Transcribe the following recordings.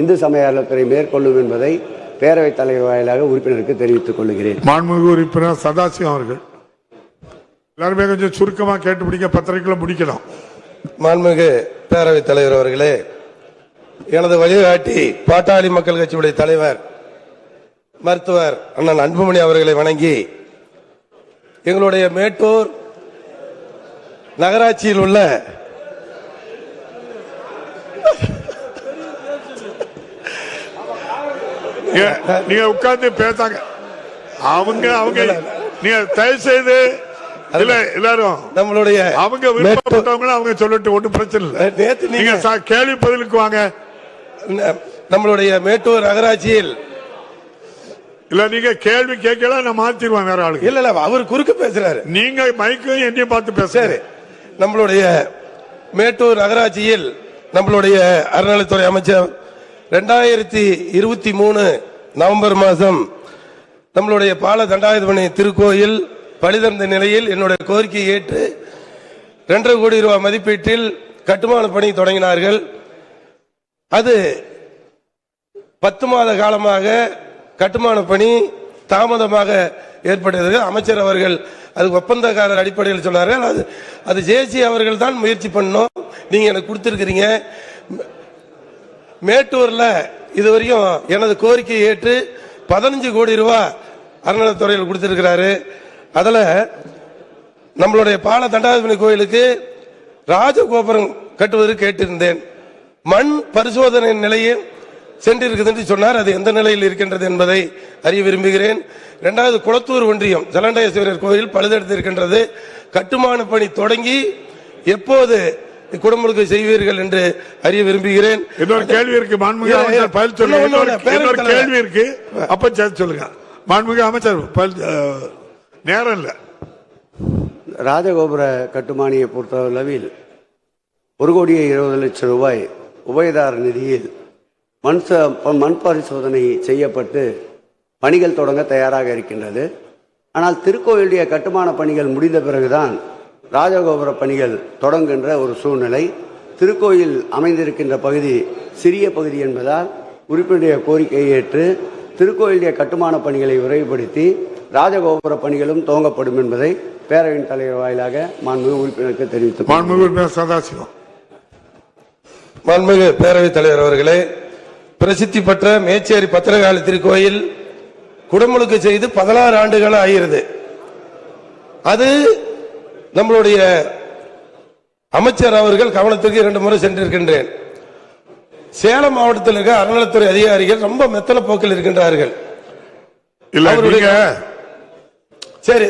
இந்து சமய அறத்துறை மேற்கொள்ளும் என்பதை பேரவைத் தலைவர் வாயிலாக உறுப்பினருக்கு தெரிவித்துக் கொள்கிறேன். மாண்புமிகு உறுப்பினர் சதாசிவம் அவர்கள். எல்லாருமே கொஞ்சம் சுருக்கமா கேட்டு பிடிக்க பத்திரிக்கையில முடிக்கணும் மாண்புமிகு பேரவைத் தலைவர் அவர்களே எனது வழிகாட்டி பாட்டாளி மக்கள் கட்சியுடைய தலைவர் மருத்துவர் அண்ணன் அன்புமணி அவர்களை வணங்கி எங்களுடைய மேட்டூர் நகராட்சியில் உள்ள நீங்க- உட்கார்ந்து பேசாங்க. அவங்க அவங்க நீங்க தயவு செய்து இல்ல எல்லாரும் நம்மளுடைய அவங்க விருப்பப்பட்டவங்களும் அவங்க சொல்லட்டும் ஒன்றும் பிரச்சனை இல்லை. நேத்து நீங்க கேள்வி பதிலுக்கு வாங்க. நம்மளுடைய மேட்டூர் நகராட்சியில் இல்ல நீங்க கேள்வி கேட்கல நான் மாத்திடுவேன் வேற ஆளுக்கு. இல்ல இல்ல அவர் குறுக்க பேசுறாரு. நீங்க மைக்கும் என்னையும் பார்த்து பேசுங்க. சரி நம்மளுடைய மேட்டூர் நகராட்சியில் நம்மளுடைய அறநிலைத்துறை அமைச்சர் ரெண்டாயிரத்தி இருபத்தி மூணு நவம்பர் மாதம் நம்மளுடைய பால தண்டாயுதபணி திருக்கோயில் பழிதந்த நிலையில் என்னுடைய கோரிக்கையை ஏற்று ரெண்டரை கோடி ரூபாய் மதிப்பீட்டில் கட்டுமான பணி தொடங்கினார்கள். அது பத்து மாத காலமாக கட்டுமான பணி தாமதமாக ஏற்பட்டது. அமைச்சர் அவர்கள் அது ஒப்பந்தக்காரர் அடிப்படையில் சொன்னார்கள். அது அது ஜேசி அவர்கள் தான் முயற்சி பண்ணோம் நீங்கள் எனக்கு கொடுத்துருக்கிறீங்க. மேட்டூர்ல இதுவரையும் எனது கோரிக்கையை ஏற்று பதினஞ்சு கோடி ரூபாய் அறநிலைத்துறையில் கொடுத்திருக்கிறாரு. அதில் நம்மளுடைய பால தண்டாதிபதி கோயிலுக்கு ராஜகோபுரம் கட்டுவதற்கு கேட்டிருந்தேன். மண் பரிசோதனை நிலையில் சென்றிருக்குது என்று சொன்னார். அது எந்த நிலையில் இருக்கின்றது என்பதை அறிய விரும்புகிறேன். இரண்டாவது குளத்தூர் ஒன்றியம் ஜலண்டேஸ்வரர் கோயில் பழுதெடுத்து இருக்கின்றது கட்டுமான பணி தொடங்கி எப்போது குடமுழுக்கு செய்வீர்கள் என்று அறிய விரும்புகிறேன். இன்னொரு கேள்வி இருக்கு. மாண்புமிகு பதில் சொல்லுங்க. கேள்வி இருக்கு. அப்ப சொல்லுங்க. மாண்புமிகு அமைச்சர் நேரம் இல்ல. ராஜகோபுர கட்டுமானியை பொறுத்தளவில் ஒரு கோடியே இருபது லட்சம் ரூபாய் உபயதார நிதியில் மண் ச- மண் பரிசோதனை செய்யப்பட்டு பணிகள் தொடங்க தயாராக இருக்கின்றது. ஆனால் திருக்கோயிலுடைய கட்டுமான பணிகள் முடிந்த பிறகுதான் ராஜகோபுர பணிகள் தொடங்குகின்ற ஒரு சூழ்நிலை. திருக்கோயில் அமைந்திருக்கின்ற பகுதி சிறிய பகுதி என்பதால் உறுப்பினருடைய கோரிக்கையை ஏற்று திருக்கோயிலுடைய கட்டுமான பணிகளை விரைவுபடுத்தி ராஜகோபுர பணிகளும் துவங்கப்படும் என்பதை பேரவையின் தலைவர் வாயிலாக மாண்புமிகு உறுப்பினருக்கு தெரிவித்து மாண்புமிகு சதாசிவம். மாண்புமிகு பேரவைத் தலைவர் அவர்களே பிரசித்தி பெற்ற மேச்சேரி பத்திரகாளி திருக்கோயில் குடமுழுக்கு செய்து பதினாறு ஆண்டுகள் ஆகிறது. அது நம்மளுடைய அமைச்சர் அவர்கள் கவனத்திற்கு இரண்டு முறை சென்றிருக்கின்றேன் சேலம் மாவட்டத்தில் இருக்க அறநிலைத்துறை அதிகாரிகள் ரொம்ப மெத்தன போக்கில் இருக்கின்றார்கள் சரி.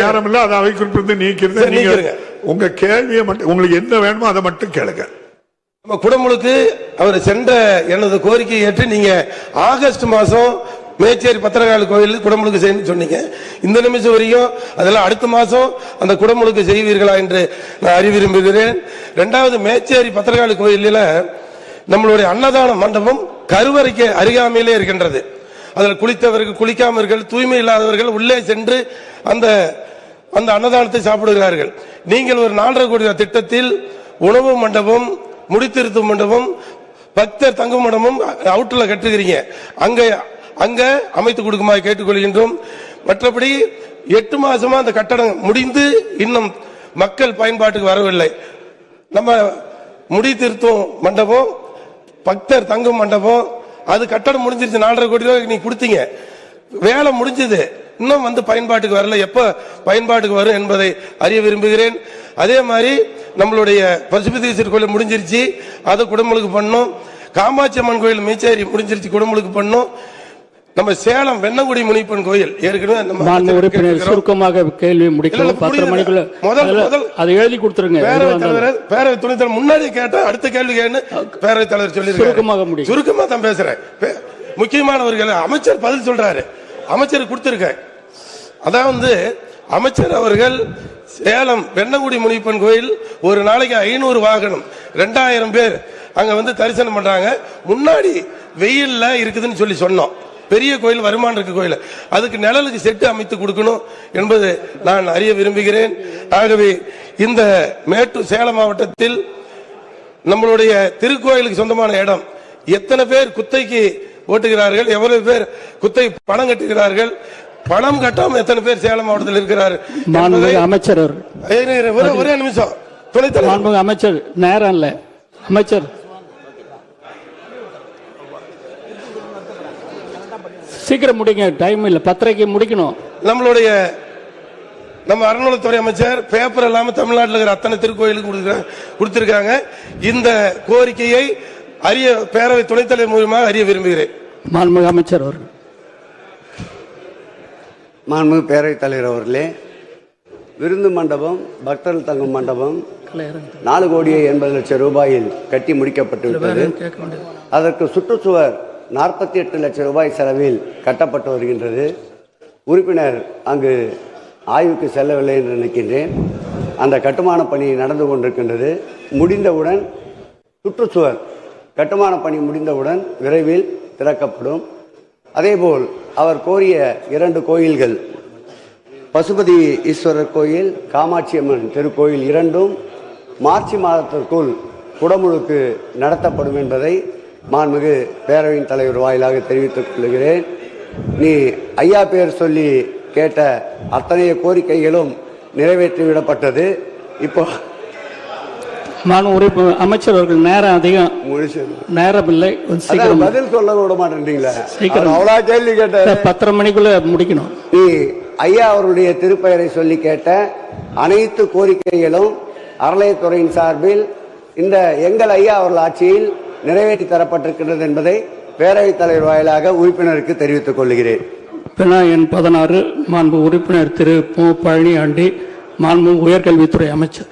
நேரம் இல்ல அதை அவை குறிப்பிட்டு நீக்கிறது நீங்க. உங்க கேள்வியை மட்டும் உங்களுக்கு என்ன வேணுமோ அதை மட்டும் கேளுங்க நம்ம குடமுழுக்கு அவர் சென்ற எனது கோரிக்கையை ஏற்று நீங்க ஆகஸ்ட் மாசம் மேச்சேரி பத்திரகாளி கோயில் குடமுழுக்கு செய்யணும்னு சொன்னீங்க. இந்த நிமிஷம் வரையும் அதெல்லாம் அடுத்த மாதம் அந்த குடமுழுக்கு செய்வீர்களா என்று நான் அறிவிரும்புகிறேன் ரெண்டாவது மேச்சேரி பத்திரகாளி கோயிலில் நம்மளுடைய அன்னதான மண்டபம் கருவறைக்கு அருகாமையிலே இருக்கின்றது. அதில் குளித்தவர்கள் குளிக்காமர்கள் தூய்மை இல்லாதவர்கள் உள்ளே சென்று அந்த அந்த அன்னதானத்தை சாப்பிடுகிறார்கள். நீங்கள் ஒரு நாலரை கோடி திட்டத்தில் உணவு மண்டபம் முடித்திருத்தும் மண்டபம் பக்தர் தங்கும் மண்டபம் அவுட்டில் கட்டுகிறீங்க. அங்கே அங்க அமைத்து கொடுக்குமாறு கேட்டுக்கொள்கின்றோம். மற்றபடி எட்டு மாசமா அந்த கட்டடம் முடிந்து இன்னும் மக்கள் பயன்பாட்டுக்கு வரவில்லை. நம்ம முடி திருத்தும் மண்டபம் பக்தர் தங்கும் மண்டபம் அது கட்டடம் முடிஞ்சிருச்சு நாலரை கோடி ரூபாய் நீங்க கொடுத்தீங்க. வேலை முடிஞ்சது. இன்னும் வந்து பயன்பாட்டுக்கு வரல. எப்ப பயன்பாட்டுக்கு வரும் என்பதை அறிய விரும்புகிறேன். அதே மாதிரி நம்மளுடைய பசுபதீஸ்வர் கோயில் முடிஞ்சிருச்சு. அதை குடமுழுக்கு பண்ணும். காமாட்சி அம்மன் கோயில் மீச்சேரி முடிஞ்சிருச்சு குடமுழுக்கு பண்ணும். நம்ம சேலம் வெண்ணங்குடி முனிப்பன் கோயில் ஏற்கனவே நம்ம உறுப்பினர். சுருக்கமாக கேள்வி பத்தரை புரியுது. மணிக்குள்ள முதல்- முதல் அதை எழுதி கொடுத்துருங்க இருந்தாலும். தலைவர் பேரவைத் துணைத் தலைவர் முன்னாடி கேட்டா அடுத்த கேள்வி கேன்னு பேரவைத் தலைவர் சொல்லி சுருக்கமாக முடிங்க. சுருக்கமா தான் பேசுறேன். முக்கியமானவர்கள் அமைச்சர் பதில் சொல்றாரு. அமைச்சர் கொடுத்திருக்கேன் அதான் வந்து அமைச்சர் அவர்கள் சேலம் வெண்ணங்குடி முனிப்பன் கோயில் ஒரு நாளைக்கு ஐநூறு வாகனம் ரெண்டாயிரம் பேர் அங்க வந்து தரிசனம் பண்றாங்க. முன்னாடி வெயில்ல இருக்குதுன்னு சொல்லி சொன்னோம். பெரிய கோயில் வருமானம் இருக்கு கோயில். அதுக்கு நிழலுக்கு செட்டு அமைத்து கொடுக்கணும் என்பது நான் அறிய விரும்புகிறேன். ஆகவே இந்த மேட்டூர் சேலம் மாவட்டத்தில் நம்மளுடைய திருக்கோயிலுக்கு சொந்தமான இடம். எத்தனை பேர் குத்தைக்கு ஓட்டுகிறார்கள் எவ்வளவு பேர் குத்தை பணம் கட்டுகிறார்கள் பணம் கட்டாம எத்தனை பேர் சேலம் மாவட்டத்தில் இருக்கிறார் அமைச்சர் ஒரே நிமிஷம். துணைத் தலைவர். மாண்புமிகு அமைச்சர் நேரம் இல்ல. அமைச்சர் சீக்கிரம் முடிங்க டைம் இல்ல பத்தரைக்கு முடிக்கணும். நம்மளுடைய நம்ம அறநிலைத்துறை அமைச்சர் பேப்பர் இல்லாம தமிழ்நாட்டில் இருக்கிற அத்தனை திருக்கோயிலுக்கு கொடுத்திருக்காங்க- கொடுத்திருக்காங்க. இந்த கோரிக்கையை அறிய பேரவை துணைத் தலைவர் மூலமாக அறிய விரும்புகிறேன். மாண்புமிகு அமைச்சர் அவர்கள். மாண்புமிகு பேரவைத் தலைவர் அவர்களே விருந்து மண்டபம் பக்தர்கள் தங்கும் மண்டபம் நாலு கோடியே எண்பது லட்சம் ரூபாயில் கட்டி முடிக்கப்பட்டு விட்டது அதற்கு சுற்றுச்சுவர் நாற்பத்தி எட்டு லட்சம் ரூபாய் செலவில் கட்டப்பட்டு வருகின்றது. உறுப்பினர் அங்கு ஆய்வுக்கு செல்லவில்லை என்று நினைக்கின்றேன். அந்த கட்டுமான பணி நடந்து கொண்டிருக்கின்றது. முடிந்தவுடன் சுற்றுச்சுவர் கட்டுமான பணி முடிந்தவுடன் விரைவில் திறக்கப்படும். அதேபோல் அவர் கோரிய இரண்டு கோயில்கள் பசுபதி ஈஸ்வரர் கோயில் காமாட்சி அம்மன் திருக்கோயில் இரண்டும் மார்ச் மாதத்திற்குள் குடமுழுக்கு நடத்தப்படும் என்பதை மாண்புமிகு பேரவையின் தலைவர் வாயிலாக தெரிவித்துக் கொள்கிறேன். நீ ஐயா பேர் சொல்லி கேட்ட அத்தனை கோரிக்கைகளும் நிறைவேற்றிவிடப்பட்டது. இப்போ மாண்பு உறுப்பு அமைச்சர் அவர்கள் நேரம் அதிகம் நேரம் இல்லை சீக்கிரம் பதில் சொல்ல விட மாட்டேன்றீங்களா? சீக்கிரம். அவ்வளோ கேள்வி கேட்ட பத்தரை மணிக்குள்ள முடிக்கணும். நீ ஐயா அவருடைய திருப்பெயரை சொல்லி கேட்ட அனைத்து கோரிக்கைகளும் அறநிலையத்துறையின் சார்பில் இந்த எங்கள் ஐயா அவர்கள் ஆட்சியில் நிறைவேற்றி தரப்பட்டிருக்கின்றது என்பதை பேரவைத் தலைவர் வாயிலாக உறுப்பினருக்கு தெரிவித்துக் கொள்கிறேன். பினா எண் பதினாறு மாண்பு உறுப்பினர் திரு மு பழனியாண்டி மாண்பு உயர்கல்வித்துறை அமைச்சர்.